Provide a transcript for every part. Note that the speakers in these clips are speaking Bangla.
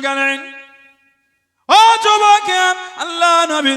চলে আল্লাহ নবী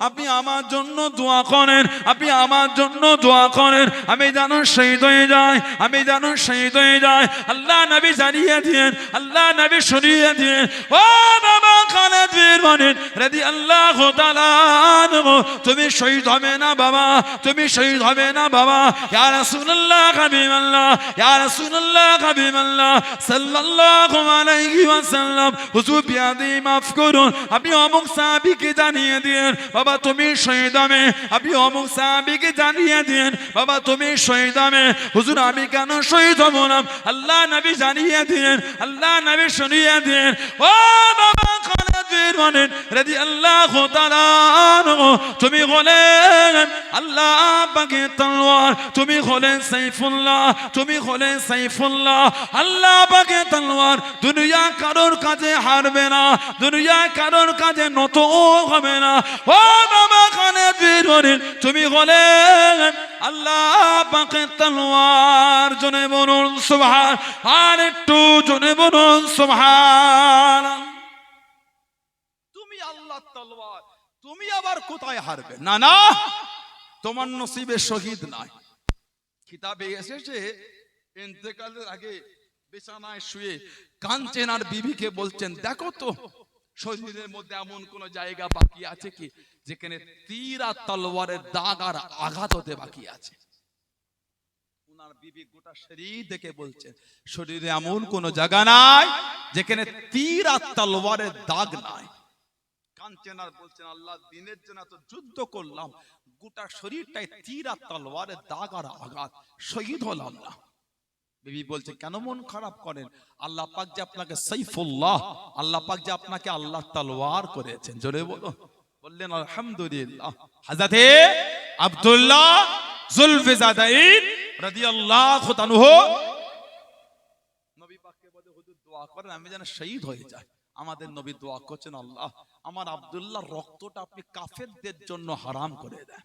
আপনি আমার জন্য দোয়া করেন, আপনি আমার জন্য দোয়া করেন। আমি যেন শহীদ হয়ে যাই, আমি যেন শহীদ হয়ে যাই। আল্লাহ নবী জানিয়ে দিন আল্লাহ নবী শুনিয়ে দিন ও বাবা খালেদ বীর বলেন রেদি আল্লাহ তুমি শহীদ হবে না বাবা, তুমি শহীদ হবে না বাবা, ইয়া রাসূলুল্লাহ, হাবিবাল্লাহ, ইয়া রাসূলুল্লাহ, হাবিবাল্লাহ, সাল্লাল্লাহু আলাইহি ওয়াসাল্লাম, হুজুর বিয়াদি, মাফ করুন, আপনি অমুক সাহাবীকে জানিয়ে দিন বাবা, তুমি শহীদ হবে, আপনি অমুক সাহাবীকে জানিয়ে দিন বাবা, তুমি শহীদ হবে, হুজুর, আমি কেন শহীদ হব না? আল্লাহ নবী জানিয়ে দিন আল্লাহ নবী শুনিয়ে দিন ও বাবা খালেদ বলেন রেদি আল্লাহ তুমি হলেন আল্লাহ পাকে তলোয়ার, তুমি হলেন সাইফুল্লাহ, তুমি হলেন সাইফুল্লাহ। আল্লাহ পাকে তলোয়ার, দুনিয়া কারোর কাছে হারবে না, দুনিয়া কারোর কাছে নত হবে না। ও বাবা খালেদ বীর বলেন তুমি হলেন আল্লাহ পাকে তলোয়ার জনে বলুন, সুবহান, আর একটু জনে বলুন, সুবহান। তুমি আল্লাহ তলোয়ার, তুমি আবার কোথায় হারবে? না না, তোমার নসিবে শহীদ নাই। কিতাবে এসেছে, ইন্তেকালের আগে বিছানায় শুয়ে কাঞ্চেন আর বিবিকে বলছেন, দেখো তো, শরীরের মধ্যে এমন কোন জায়গা বাকি আছে কি? যেখানে তীর তলোয়ারের দাগ আর আঘাত হতে বাকি আছে। উনার বিবি গোটা শরীর দেখে বলছেন, শরীরে এমন কোন জায়গা নাই যেখানে তীর তলোয়ারের দাগ নাই। কাঞ্চন আর বলছেন, আল্লাহ, দিনের জন্য এত যুদ্ধ করলাম, গোটা শরীরটাই তীর আর তলোয়ারের দাগ আর আঘাত, শহীদ হলাম না। বিবি বলছে, কেন মন খারাপ করেন? আল্লাহ পাক যে আপনাকে সাইফুল্লাহ, আল্লাহ পাক যে আপনাকে আল্লাহ তলোয়ার করেছেন। জোরে বলো বললেন, আলহামদুলিল্লাহ। হাজাতে আব্দুল্লাহ জুলফিজাদাইন রাদিয়াল্লাহু তাআলা নবী পাককে বলে, হুজুর, দোয়া করেন, আমি যেন শহীদ হয়ে যাই। আমাদের নবী দোয়া করছেন, আল্লাহ, আমার আব্দুল্লাহ রক্তটা আপনি কাফেরদের জন্য হারাম করে দেন।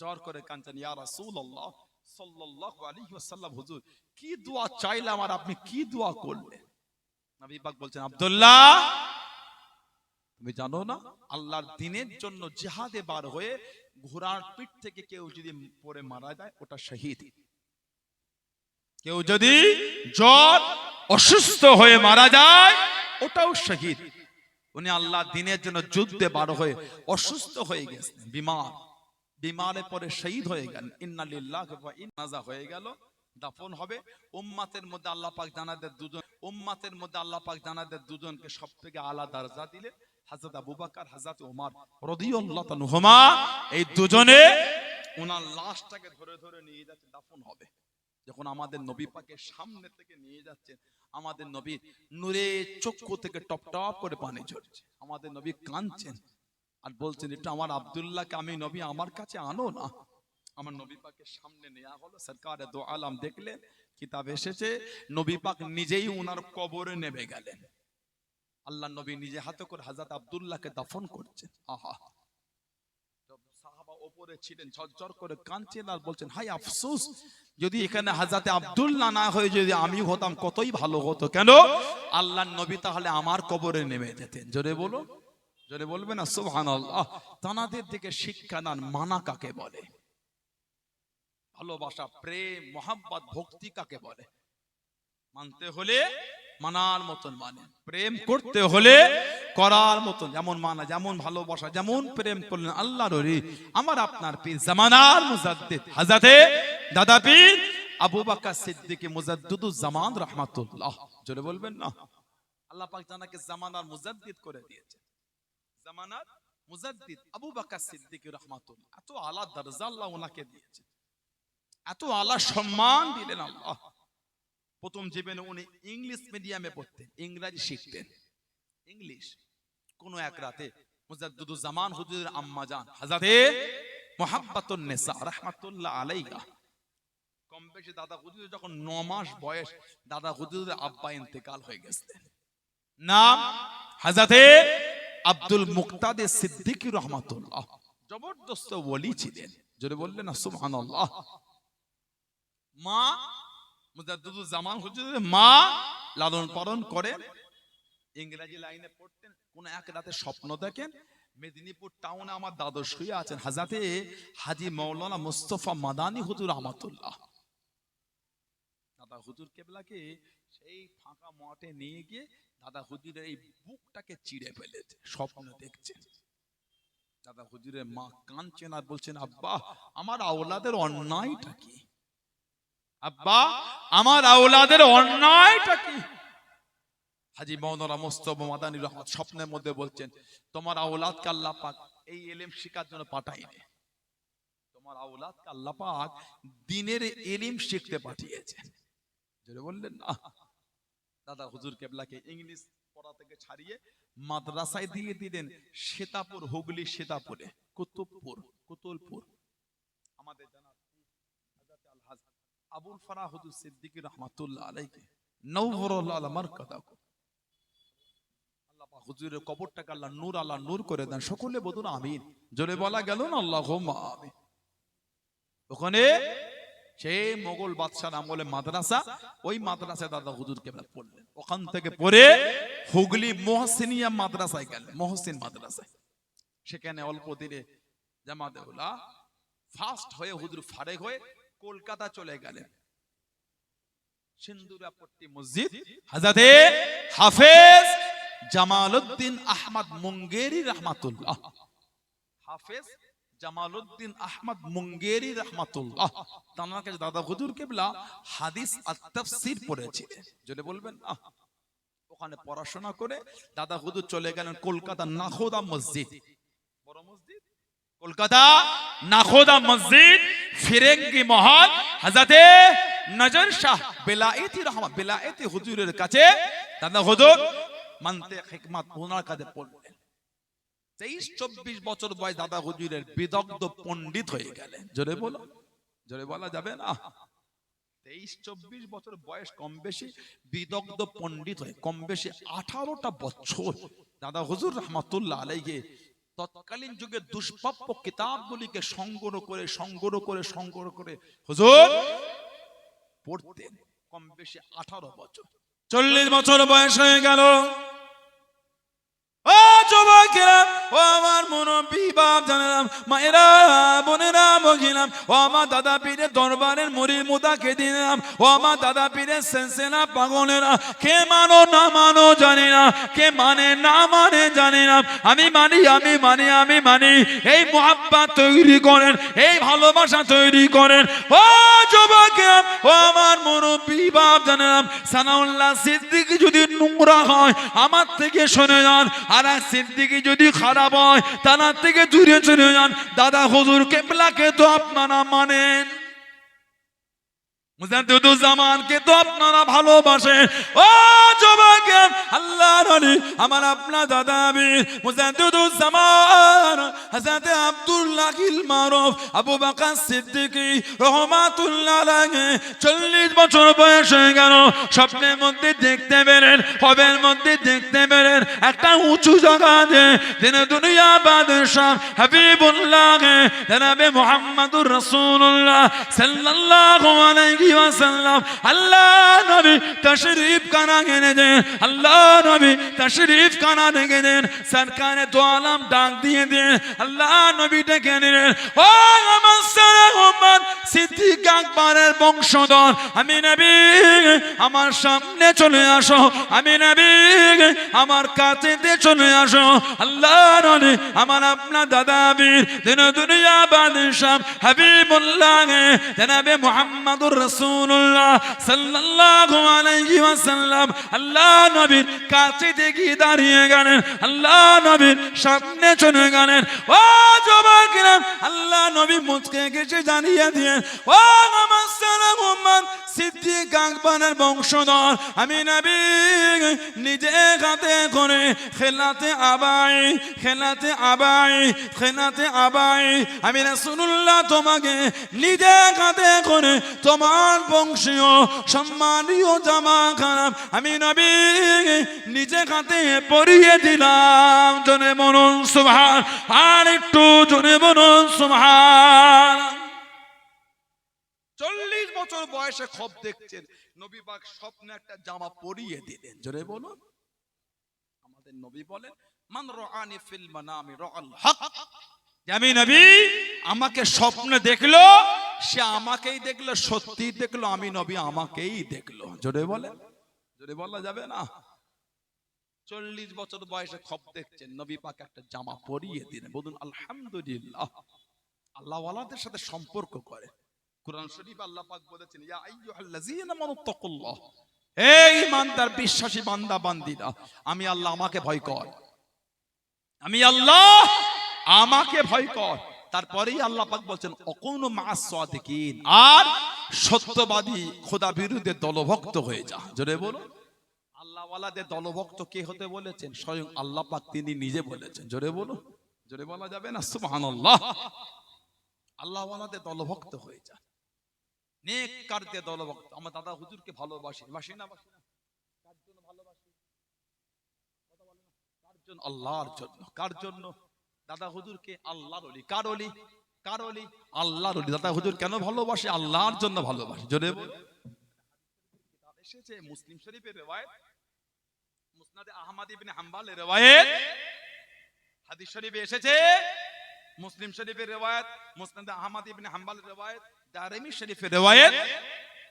জ্বর করে কাঞ্চন ইয়া রাসূলুল্লাহ সাল্লাল্লাহু আলাইহি ওয়াসাল্লাম, হুজুর, কি দোয়া চাইলাম আর আপনি কি দোয়া করলেন? নবী পাক বলছেন, আব্দুল্লাহ তুমি জানো না? আল্লাহর দিনের জন্য জিহাদে বার হয়ে ঘোড়ার পিঠ থেকে কেউ যদি পড়ে মারা যায়, ওটা শহীদ। কেউ যদি জ্বর, অসুস্থ হয়ে মারা যায়, ওটাও শহীদ। উনি আল্লাহ দিনের জন্য যুদ্ধে বার হয়ে অসুস্থ হয়ে গেছেন, বিমার। বিমারে পরে শহীদ হয়ে গেলেন। ইন্নালিল্লাহ ইন্নাজা হয়ে গেল দাফন হবে। উম্মাতের মধ্যে আল্লাহ পাক জানাদের দুজন উম্মাতের মধ্যে আল্লাহ পাক জানাদের দুজনকে সবথেকে আলাদা দরজা দিলে হযরত আবু বকর হযরত ওমর রাদিয়াল্লাহু তাআলা এই দুজনে ওনার লাশটাকে ধরে ধরে নিয়ে যাচ্ছে, দাফন হবে। যখন আমাদের নবী পাকের সামনে থেকে নিয়ে যাচ্ছেন, আমাদের নবী নূরে চক্ষু থেকে টপ টপ করে পানি ঝরছে। আমাদের নবী কাঁদছেন আর বলছেন, একটু আমার আব্দুল্লাহকে আমি নবী আমার কাছে আনো না। আমার নবী পাকের সামনে নেওয়া হলো, সরকার দো আলাম দেখলেন কিতাব এসেছে, নবী পাক নিজেই ওনার কবরে নেমে গেলেন। আল্লাহ নবী নিজে হাতে করে হাজাত আব্দুল্লাহকে দাফন করছেন। আহা। বলছেন হাই আফসোস, যদি এখানে না হয়ে যদি হতাম, কতই ভালো হতো, কেন? আল্লাহ নবী তাহলে আমার কবরে নেমে জোরে জোরে না? তানাদের দিকে শিক্ষা দান মানা কাকে বলে? ভালোবাসা, প্রেম মোহাম্মত ভক্তি কাকে বলে? মানতে হলে মানার মতন মানে। প্রেম করতে হলে করার মতন, যেমন মানা, যেমন ভালোবাসা, যেমন প্রেম করলেন আল্লাহর ওলি। আমার আপনার পীর জামানার মুজাদ্দিদ হাজাতে দাদা পীর আবু বাক্কা সিদ্দিকী মুজাদ্দিদুজ জামান রাহমাতুল্লাহ। জোরে বলবেন না? আল্লাহ পাক জানাকে জামানার মুজাদ্দিদ করে দিয়েছে জামানার মুজাদ্দিদ আবু বাক্কা সিদ্দিকী রাহমাতুল্লাহ। এত আলা দরজা আল্লাহ ওনাকে দিয়েছে এত আলা সম্মান দিলেন আল্লাহ। প্রথম জীবনে উনি ইংলিশ মিডিয়ামে পড়তেন, ইংরাজি শিখতেন। ইংলিশ, কোন এক রাতে মুজাদ্দুদুজ জামান হুজুরের আম্মা জান হাজাতে মোহাব্বাতুন নেসা, রাহমাতুল্লাহ আলাইহা। কম দাদা হুজুর যখন ন মাস বয়স, দাদা হুজুরের আব্বা ইন্তেকাল হয়ে গেছিলেন নাম হাজাতে আব্দুল মুক্তাদে সিদ্দিকী রহমাতুল্লাহ। জবরদস্ত ওলি ছিলেন। যদি বললেন সুবহানাল্লাহ। মা জামান হুজুরের মা লালন পালন করেন ইংরেজি লাইনে পড়তেন, কোন এক রাতে স্বপ্ন দেখেন, মেদিনীপুর টাউনে আমার দাদু শুয়ে আছেন। হাজাতে হাজি মৌলানা মুস্তফা মাদানি হুজুর রহমাতুল্লাহ। দাদা হুজুর কেবলাকে সেই ফাঁকা মাঠে নিয়ে গিয়ে দাদা হুজুরের এই বুকটাকে চিড়ে ফেলেছে, স্বপ্ন দেখছেন দাদা হুজুরের মা কাঁদছেন আর বলছেন, আব্বা, আমার আওলাদের অন্যায়টা কি? আব্বা, আমার আওলাদের অন্যায়টা কি? হাজি মৌলানা মোস্তফা মাদানী রহমত স্বপ্নের মধ্যে বলছেন, তোমার আওলাদকে আল্লাহ পাক এই এলেম শেখার জন্য পাঠাইনি তোমার আওলাদকে আল্লাহ পাক দিনের এলিম শিখতে পাঠিয়েছেন যেটা বললেন না? দাদা হুজুর কেবলাকে ইংলিশ পড়া থেকে ছাড়িয়ে মাদ্রাসায় দিয়ে দিলেন শ্বেতাপুর হুগলি শ্বেতাপুরে কুতুবপুর, কুতুলপুর। আমাদের জানা আবুল ফারাহ হুজুর সিদ্দিকী রহমাতুল্লাহ আল্লাহ পাক হুজুরের কবরটাকে আল্লাহ নূর আল্লাহ নূর করে দেন। সকলে বলুন আমিন। জোরে বলা গেল না? আমিন। ওখানে মোগল বাদশার আমলে মাদ্রাসা, ওই মাদ্রাসায় দাদা হুজুরকে পড়লেন। ওখান থেকে পড়ে হুগলি মহসিনিয়া মাদ্রাসায় গেলেন, মহসিন মাদ্রাসায়। সেখানে অল্প দিনে জামাতেউল্লাহ ফার্স্ট হয়ে হুজুর ফারেক হয়ে কলকাতা চলে গেলেন সিন্দুরাপট্টি মসজিদ হাজাতে হাফেজ জামালউদ্দিন আহমদ মুঙ্গেরি রহমাতুল্লাহ। হাফেজ জামালউদ্দিন আহমদ মুঙ্গেরি রহমাতুল্লাহ। তার কাছে দাদা হুজুর কেবলা হাদিস আর তাফসীর পড়েছিলেন। বলবেন? ওখানে পড়াশোনা করে দাদা হুজুর চলে গেলেন কলকাতা নাখোদা মসজিদ। কলকাতা, নাখোদা মসজিদ, ফিরেঙ্গি মহল হাজাতে নজর শাহ বেলায়েতি রহমত বেলায়েতি হুজুরের কাছে দাদা হুজুর, মানতে হিকমত ওনার কাছে পড়লেন। তেইশ, চব্বিশ বছর বয়স দাদা হুজুরের বিদগ্ধ পণ্ডিত হয়ে গেলেন। জোরে বলো, জোরে বলা যাবে না? তেইশ, চব্বিশ বছর বয়স কম বেশি বিদগ্ধ পণ্ডিত হয়ে, কম বেশি আঠারোটা বছর দাদা হুজুর রহমতুল্লাহ আলাইকে তৎকালীন যুগে দুষ্প্রাপ্য কিতাবগুলিকে সংগ্রহ করে সংগ্রহ করে সংগ্রহ করে। হুজুর! পড়তেন কম বেশি আঠারো বছর। চল্লিশ বছর বয়স হয়ে গেল। যুবকেরা, ও আমার জানালাম, মায়েরা, বোনেরা ও আমার দাদা দরবারের মুদাকে দিলাম, ও আমার দাদা সেন্সেনা পাগলেরা, কে মানো না মানো জানি না, কে মানে না মানে জানি না, আমি মানি আমি মানি আমি মানি, এই মোহাব্বা তৈরি করেন, এই ভালোবাসা তৈরি করেন, ও ও আমার মুরব্বী, বাপ জানালাম, সানাউল্লাহ সিদ্দিকি যদি নোংরা হয়, আমার থেকে শুনে যান। আর এক সিদ্দিকি যদি খারাপ হয়, তার থেকে দূরে চলে যান। দাদা হুজুর কেবলাকে তো আপনারা মানেন। 40 বছর গেল, স্বপ্নের মধ্যে দেখতে পেলেন, হবের মধ্যে দেখতে পেলেন, একটা উঁচু জায়গাতে দিনে দুনিয়া বাদশাহ হাবিবুল্লাহ মুহাম্মদুর আলাইহি আল্লাহ নবী তশরিফ কানা আল্লাহ নবী তশরিফ কানা সরকারে দো আলম ডাক দিয়ে দেন, আল্লাহ নবী ডেকে নিলেন, ও আমার বংশধর, আমি আমার সামনে চলে আসো, আমি নবী, আমার কাছে চলে আসো, আল্লাহ নবী, আমার আপনার দাদা বীর, দিন দুনিয়া বাদশাহ, হাবিবুল্লাহ, জনাবে মুহাম্মদুর রাসূলুল্লাহ আল্লাহ নবীর কাছে দেখি দাঁড়িয়ে আল্লাহ নবীর সামনে চলে ও আল্লাহ নবী মুচকে গেছে, জানিয়ে দিয়ে ও আকবরের বংশধর, আমি নবী নিজে হাতে করে খেলাতে আবাই খেলাতে আবাই খেলাতে আবাই, আমি রাসূলুল্লাহ তোমাকে নিজে হাতে করে তোমার বংশীয়, সম্মানীয় জামা খারাপ আমি নবী নিজে হাতে পরিয়ে দিলাম। জনে মনন সুবহান, আর একটু জনে মনন সুবহান। চল্লিশ বছর বয়সে খব দেখছেন, নবী পাক স্বপ্নে একটা জামা পরিয়ে দিলেন। জোরে বলুন। আমাদের নবী বলেন, মান রাআনি ফিল মানামি রাআল হক। আমি নবী, আমাকে স্বপ্নে দেখল, সে আমাকেই দেখল সত্যি দেখল, আমি নবী আমাকেই দেখল। জোরে বলে জোরে বলা যাবে না? চল্লিশ বছর বয়সে খব দেখছেন, নবী পাক একটা জামা পরিয়ে দিলেন। বলুন, আলহামদুলিল্লাহ। আল্লাহ ওয়ালাদের সাথে সম্পর্ক করে। কোরআন শরীফ আল্লাহ পাক বলেছেন, ইয়া আইয়ুহাল্লাযীনা আমানুত্তাকুল্লাহ এই ইমানদার, বিশ্বাসী বান্দা, বান্দিরা, আমি আল্লাহ আমাকে ভয় কর। আমি আল্লাহ আমাকে ভয় কর। তারপরেই আল্লাহ পাক বলছেন অকৌন মাস সাদিকিন। আর সত্যবাদী খোদা বিরুদ্ধে দলভক্ত হয়ে যা। জোরে বলো আল্লাহ ওয়ালাদের দলভক্ত কে হতে বলেছেন? স্বয়ং আল্লাহ পাক তিনি নিজে বলেছেন। জোরে বলো জোরে বলা যাবে না? সুবহানাল্লাহ। আল্লাহ ওয়ালাদের দলভক্ত হয়ে যা। নেক কারতে দলভক্ত। আমার দাদা হুজুরকে ভালোবাসি। বাসি না বাসি না? কার জন্য ভালোবাসি। কার জন্য? আল্লাহর জন্য? কার জন্য? দাদা হুজুরকে আল্লাহর অলি। কার অলি? কার অলি? আল্লাহর অলি। দাদা হুজুর কেন ভালোবাসে? আল্লাহর জন্য ভালোবাসে। জোরে এসেছে মুসলিম শরীফের রেওয়ায়েত। মুসনাদে আহমদ ইবনে হাম্বালের রেওয়ায়েত। হাদিস শরীফে এসেছে মুসলিম শরীফের রেওয়ায়েত, মুসনাদে আহমদ ইবনে হাম্বালের রেওয়ায়েত দারিমি শরীফের রেওয়ায়েত।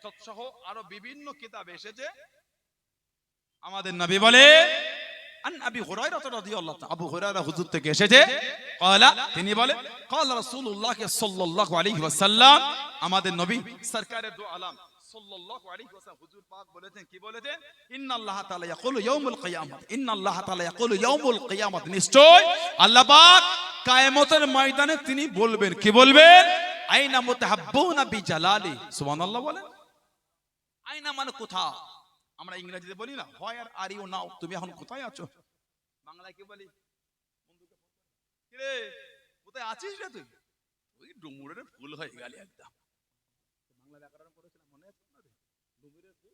তৎসহ আরও বিভিন্ন কিতাব এসেছে। আমাদের নবী বলে আন আবি হুরায়রা রাদিয়াল্লাহু তাআলা আবু হুরায়রা হুজুর থেকে এসেছে। ক্বালা তিনি বলে রাসূলুল্লাহ সাল্লাল্লাহু আলাইহি ওয়াসাল্লাম আমাদের নবী দু আলাম। সাল্লাল্লাহু আলাইহি ওয়াসাল্লাম হুজুর পাক বলেছেন কি বলেছেন? তাআলা ইয়াকুলু ইয়াউমুল তাআলা ইয়াকুলু ইয়াউমুল নিশ্চয় আল্লাহ পাক ময়দানে তিনি বলবেন কি বলবেন? আইনা মুতাহাব্বুনা বিজালালি। সুবহানাল্লাহ বলেন। আইনা মানে কোথাও আমরা ইংরেজিতে বলি না হয় আর আর ইউ নাও তুমি এখন কোথায় আছো? বাংলায় কি বলি? কোথায় আছিস রে তুই? ওই ডুমুরের ফুল হয়ে গেলি একদম। বাংলা ব্যাকরণ করেছিলাম মনে আছে আপনাদের ডুমুরের ফুল?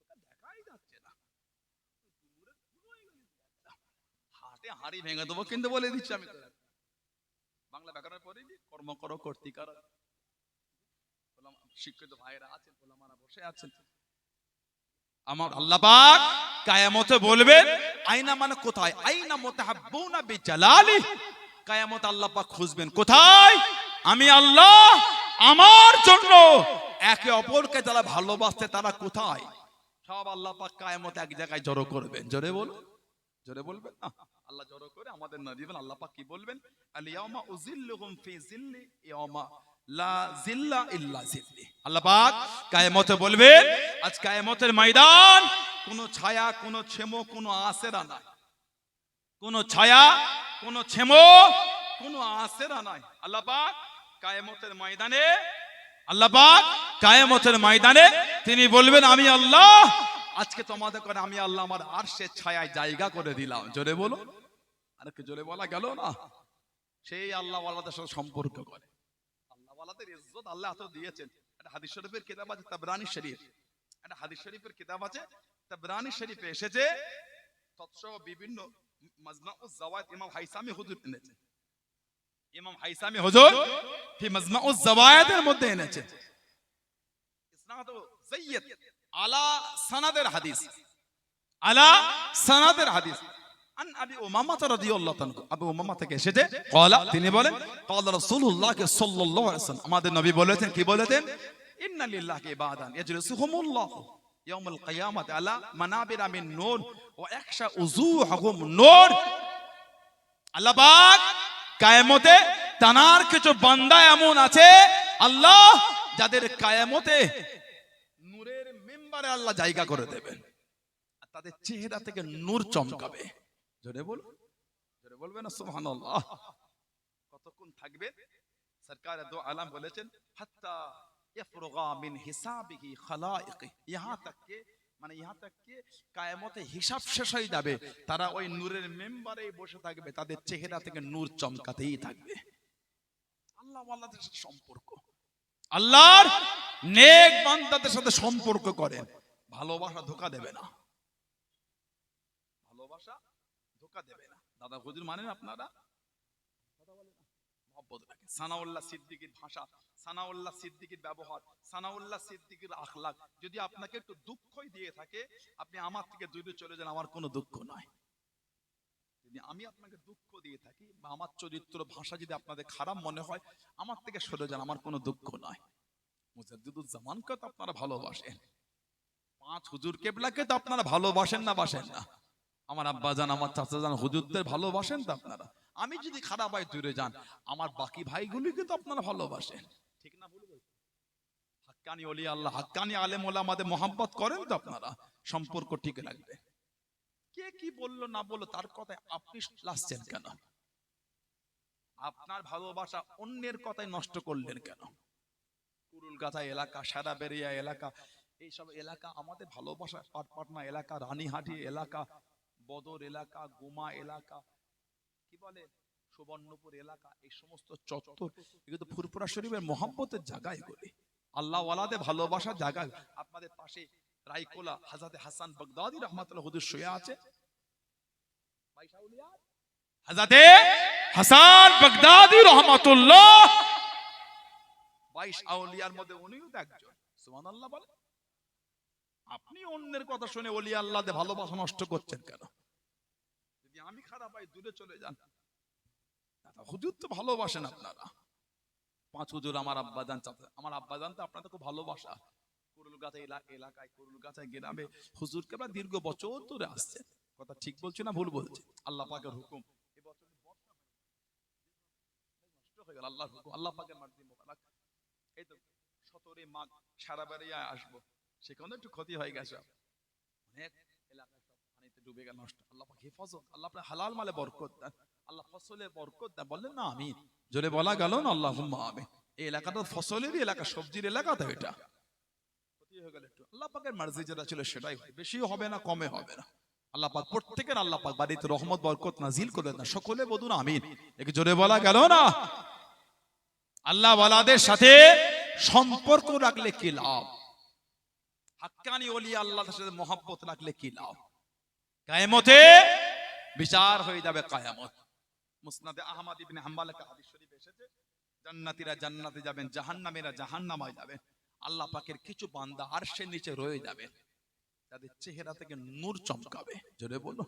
আমরা দেখাই যাচ্ছে না। হাটে হাড়ি ভেঙে দেবো কিন্তু বলে দিচ্ছি আমি বাংলা ব্যাকরণ পড়িনি? কর্ম করো কর্তি করো ওলামা- শিক্ষিত ভাইরা আছেন, ওলামারা বসে আছেন। আমার আল্লাহ কায়ামতে বলবেন, আইনা মানে কোথায়? আইনা মুতাহাব্বুনা বিজালালি। কায়ামত আল্লাহ খুঁজবেন কোথায়? আমি আল্লাহ আমার জন্য একে অপরকে যারা ভালোবাসতে তারা কোথায়? সব আল্লাহ পাক কায়ামত এক জায়গায় জড়ো করবেন। জোরে বল জোরে বলবেন না? আল্লাহ জড়ো করে আমাদের না দিবেন আল্লাহ কি বলবেন? আলিয়াউমা উজিল্লুহুম ফি জিল্লি ইয়াউমা লা জিল্লা ইল্লা কায়ামতে বলবেন, আজ কায়ামতের ময়দান, কোনো ছায়া ছেমো, কোনো নাই। ছায়া ছেমো নাই। কায়ামতের ময়দানে কায়ামতের ময়দানে তিনি বলবেন, আমি আল্লাহ, আজকে তোমাদের করে আমি আল্লাহ আমার আরশের ছায়ায় জায়গা করে দিলাম। জোরে বলো আর কি জোরে বলা গেল না? সেই আল্লাহ সাথে সম্পর্ক করে। আল্লাহ ইজ্জত আল্লাহ এত দিয়েছেন। একটা হাদিস শরীফের কিতাব আছে, তাবরানি শরীফ। একটা হাদিস শরীফের কিতাব আছে, তাবরানি শরীফে এসেছে, তৎসহ বিভিন্ন মাজমাউজ জাওয়াত ইমাম হাইসামি হুজুর এনেছে। ইমাম হাইসামি হুজুর ফি মাজমাউজ জাওয়ায়েদের মধ্যে এনেছে। ইসনাদ জাইয়্যিদ আলা সানাদের হাদিস। আলা সানাদের হাদিস। থেকে এসেছে। তিনি বলেন আমাদের নবী বলেছেন কি বলেছেন? আল্লাহ তানার কিছু বান্দা এমন আছে আল্লাহ যাদের কায়ামতে নূরের মেম্বারে আল্লাহ জায়গা করে দেবেন। তাদের চেহারা থেকে নূর চমকাবে। জোরে বলুন। জোরে বলবেন কতক্ষণ থাকবে? সরকার দো আলাম বলেছেন মিন হিসাবিহি ইহা মানে ইহা হিসাব শেষ হয়ে যাবে। তারা ওই নূরের মেম্বারে বসে থাকবে, তাদের চেহারা থেকে নূর চমকাতেই থাকবে। আল্লাহ আল্লাহদের সাথে সম্পর্ক। আল্লাহর নেক বান্দাদের সাথে সম্পর্ক করেন। ভালোবাসা ধোকা দেবে না। দেবে না। দাদা মানেন আপনারা? ভাষা ব্যবহার যদি আপনাকে একটু দুঃখই দিয়ে থাকে, আপনি আমার থেকে দূরে চলে যান, আমার কোনো দুঃখ নয়। যদি আমি আপনাকে দুঃখ দিয়ে থাকি বা আমার চরিত্র, ভাষা যদি আপনাদের খারাপ মনে হয়, আমার থেকে সরে যান, আমার কোনো দুঃখ নয়। মুজাদ্দিদুজ্জামানকে তো আপনারা ভালোবাসেন। পাঁচ হুজুর কেবলাকে তো আপনারা ভালোবাসেন না, বাসেন না। আমার আব্বা জান আমার চাচা জান হুজুরদের ভালোবাসেন তো আপনারা। আমি যদি খারাপ হয়, দূরে যান। আমার বাকি ভাইগুলিকে তো আপনারা ভালোবাসেন। ঠিক না? হাক্কানি অলি আল্লাহ, হাক্কানি আলেম ওলা আমাদের মোহাম্মত করেন তো আপনারা। সম্পর্ক ঠিক রাখবে। কে কি বলল, না বলল, তার কথায় আপনি লাসছেন কেন? আপনার ভালোবাসা অন্যের কথায় নষ্ট করলেন কেন? কুরুলগাছা এলাকা সারা বেরিয়া এলাকা, এইসব এলাকা আমাদের ভালোবাসা পাটপাটনা এলাকা, রানীহাটি এলাকা বদর এলাকা, গোমা এলাকা, কি বলে, সুবর্ণপুর এলাকা, এই সমস্ত চত্বর, এগুলো তো ফুরফুরা শরীফের মহাব্বতের জায়গা এগুলি। আল্লাহ ওয়ালাদে ভালোবাসার জায়গা আপনাদের পাশে রাইকোলা হাজাতে হাসান বাগদাদি রহমাতুল্লাহ হুজুর শুয়ে আছে। হাজাতে হাসান বাগদাদি রহমাতুল্লাহ। বাইশ আউলিয়ার মধ্যে উনিও তো একজন। সুবহানাল্লাহ বলে। আপনি অন্যের কথা শুনে ওলি আল্লাহ ভালোবাসা নষ্ট করছেন কেন? আমি খারাপ হয় দূরে চলে যান। হুজুর তো ভালোবাসেন আপনারা। পাঁচ হুজুর আমার আব্বা জান আমার আব্বা জান তো আপনাদের খুব ভালোবাসা। এলাকায় গ্রামে হুজুরকে আমরা দীর্ঘ বছর ধরে আসছে কথা ঠিক বলছি না ভুল বলছি? আল্লাহ পাকের হুকুম। আল্লাহ পাকের এই তো মাঘ, সারা বেরিয়ে আসব। সেখানে একটু ক্ষতি হয়ে গেছে। অনেক এলাকা ডুবে গেল, নষ্ট। আল্লাহ হেফাজত, আল্লাহ আপনার হালাল মালে বরকত দেন। আল্লাহ ফসলে বরকত দেন। বললেন, না আমি জোরে বলা গেল, না আল্লাহ আমি এই এলাকাটা ফসলেরই এলাকা, সবজির এলাকা তো এটা। হয়ে গেল একটু। আল্লাহ পাকের মার্জি যেটা ছিল সেটাই হয়। বেশিও হবে না, কমে হবে না। আল্লাহ পাক প্রত্যেকের আল্লাহ পাক বাড়িতে রহমত, বরকত নাজিল করে না সকলে বলুন, আমিন। একে জোরে বলা গেল, না। আল্লাহ ওয়ালাদের সাথে সম্পর্ক রাখলে কি লাভ? হাক্কানি ওলি আল্লাহর সাথে মহব্বত রাখলে কি লাভ? কায়ামতে বিচার হয়ে যাবে কায়ামত। মুসনাদে আহমদ ইবনে হাম্বাল একটা হাদিস শরীফ এসেছে, জান্নাতীরা জান্নাতে যাবেন, জাহান্নামীরা জাহান্নামায় যাবেন আল্লাহ পাকের কিছু বান্দা আরশের নিচে রয়ে যাবে। তাদের চেহারা থেকে নূর চমকাবে। জোরে বলো।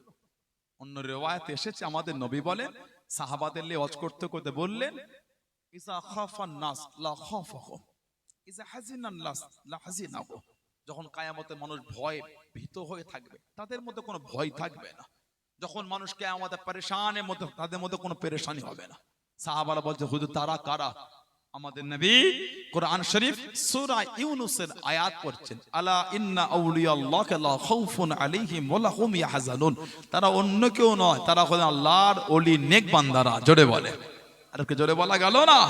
অন্য রেওয়ায়াতে এসেছে, আমাদের নবী বলেন, সাহাবাদের লিয়ে ওয়াজ করতে করতে বললেন ইসা খাফান নাস, লা খাফাহু। ইসা হাজিনান নাস, লা হাজিনাহু। যখন কায়ামতে মানুষ ভয় ভীত হয়ে থাকবে, তাদের মধ্যে কোনো ভয় থাকবে না। যখন মানুষ কেয়ামতে পরেশানের মধ্যে, তাদের মধ্যে কোনো পেরেশানি হবে না। সাহাবারা বলছে, হুজুর, তারা কারা? আমাদের নবী কোরআন শরীফ সূরা ইউনুসের আয়াত পড়ছেন, আলা ইন্না আউলিয়াল্লাহি লা খাউফুন আলাইহিম ওয়া লাহুম ইয়াহজানুন। তারা অন্য কেউ নয়, তারা হলেন আল্লাহর ওলি, নেক বান্দারা, জোরে বলে। আর কি জোরে বলা গেল না?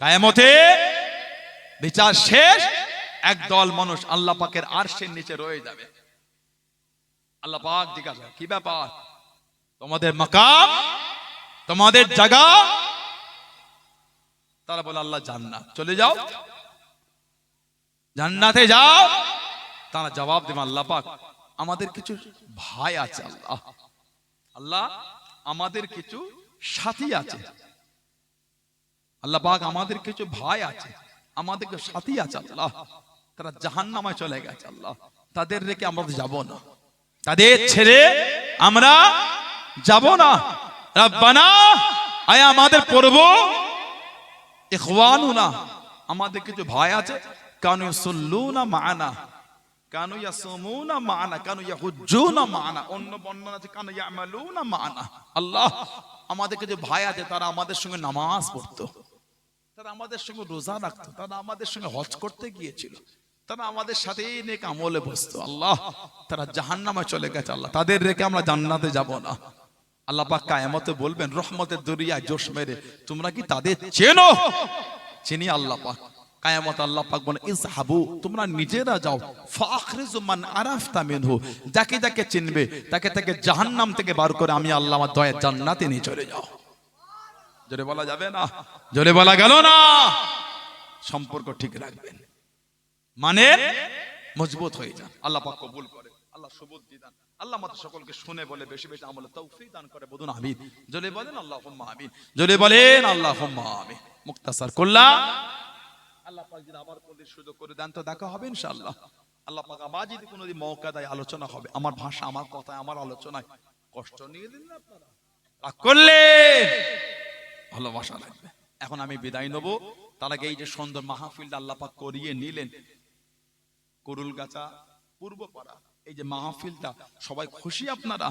কায়ামতে বিচার শেষ একদল মানুষ আল্লাহ পাকের আরশের নিচে রয়ে যাবে। আল্লাহ পাক জিজ্ঞাসা, কি ব্যাপার? তোমাদের মাকাম? তোমাদের জায়গা? তারা বলে, আল্লাহ জান্নাত। চলে যাও। জান্নাতে যাও। তারা জবাব দেবে, আল্লাহ পাক, আমাদের কিছু ভাই আছে, আল্লাহ। আল্লাহ, আমাদের কিছু সাথী আছে। আল্লাহ পাক, আমাদের কিছু ভাই আছে। আমাদের সাথী আছে, আল্লাহ। তারা জাহান্নামায় চলে গেছে আল্লাহ। তাদের রেখে আমরা যাব না। তাদের ছেড়ে আমরা যাব না। রব্বানা আয় আমাদের পড়ব। ইখওয়ানুনা আমাদের কিছু ভাই আছে। কানু ইয়াসুল্লুনা মাআনা কানু ইয়াসুমুনা মাআনা কানু ইয়াহুজ্জুনা মাআনা অন্য বর্ণনা আছে কানু ইয়ামালুনা মাআনা আল্লাহ আমাদের কিছু ভাই আছে তারা আমাদের সঙ্গে নামাজ পড়তো। তারা আমাদের সঙ্গে রোজা রাখতো। তারা আমাদের সঙ্গে হজ করতে গিয়েছিল। তারা আমাদের সাথেই নেক আমলে বসতো, আল্লাহ। তারা জাহান্নামে চলে গেছে, আল্লাহ। তাদের রেখে আমরা জান্নাতে যাব না। আল্লাহ পাক কায়ামতে বলবেন, রহমতের দরিয়ায় জোশ মেরে, তোমরা কি তাদের চেনো? চিনি আল্লাহ পাক। কায়ামত আল্লাহ পাক বলে ইসহাবু তোমরা নিজেরা যাও। ফাখরিজু মান আরাফতা মিনহু। যাকে যাকে চিনবে, তাকে তাকে জাহান্নাম থেকে বার করে আমি আল্লাহ আমার দয়া জান্নাতে নিয়ে চলে যাও। জোরে বলা যাবে না? জোরে বলা গেল না? সম্পর্ক ঠিক রাখবেন। মানে মজবুত হয়ে যান। আল্লাহ পাক কবুল করে। আল্লাহ সুবুদ্ধি দান আল্লাহ আমাদের সকলকে শুনে বলে, বেশি বেশি আমলে তৌফিক দান করে। বলুন আমিন। জলে বলেন, আল্লাহুম্মা আমিন। জলে বলেন, আল্লাহুম্মা আমিন। মুক্তাসার করলাম আল্লাহ পাক যদি আবার কোনদিন সুযোগ করে দেন, তো দেখা হবে ইনশাআল্লাহ। আল্লাহ পাক আবার যদি কোনোদিন মৌকা দেয় আলোচনা হবে, আমার ভাষা, আমার কথা আমার আলোচনায়, কষ্ট নিয়ে দিন না আপনারা। রাগ করলে ভালোবাসা লাগবে। এখন আমি বিদায় নেব। তার আগে এই যে সুন্দর মাহফিলটা আল্লাহ পাক করিয়ে নিলেন করুলগাছা পূর্বপাড়া এই যে মাহফিলটা, সবাই খুশি আপনারা?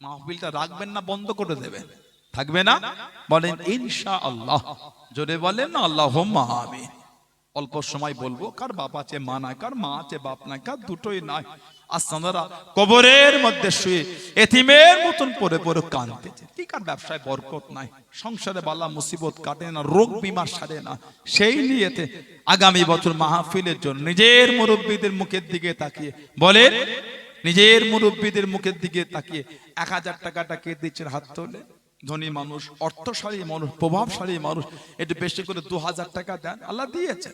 মাহফিলটা রাখবেন না, বন্ধ করে দেবেন। থাকবে না? বলেন ইনশা আল্লাহ জোরে বলেন আল্লাহ আমি অল্প সময় বলব, কার বাপ আছে, মা নাই, কার মা আছে, বাপ নাই, কার দুটোই নাই। আপনারা কবরের মধ্যে শুয়ে এতিমের মতন পরে পরে কাঁদতেছে কি কার ব্যবসায় বরকত নাই। সংসারে বালা মুসিবত কাটে না, রোগ বিমার সারে না। সেই নিয়েতে আগামী বছর মাহফিলের জন্য নিজের মুরব্বীদের মুখের দিকে তাকিয়ে বলেন নিজের মুরব্বীদের মুখের দিকে তাকিয়ে এক হাজার টাকাটা কে দিচ্ছেন হাত তোলে? ধনী মানুষ, অর্থশালী মানুষ, প্রভাবশালী মানুষ, একটু বেশি করে দু হাজার টাকা দেন, আল্লাহ দিয়েছে।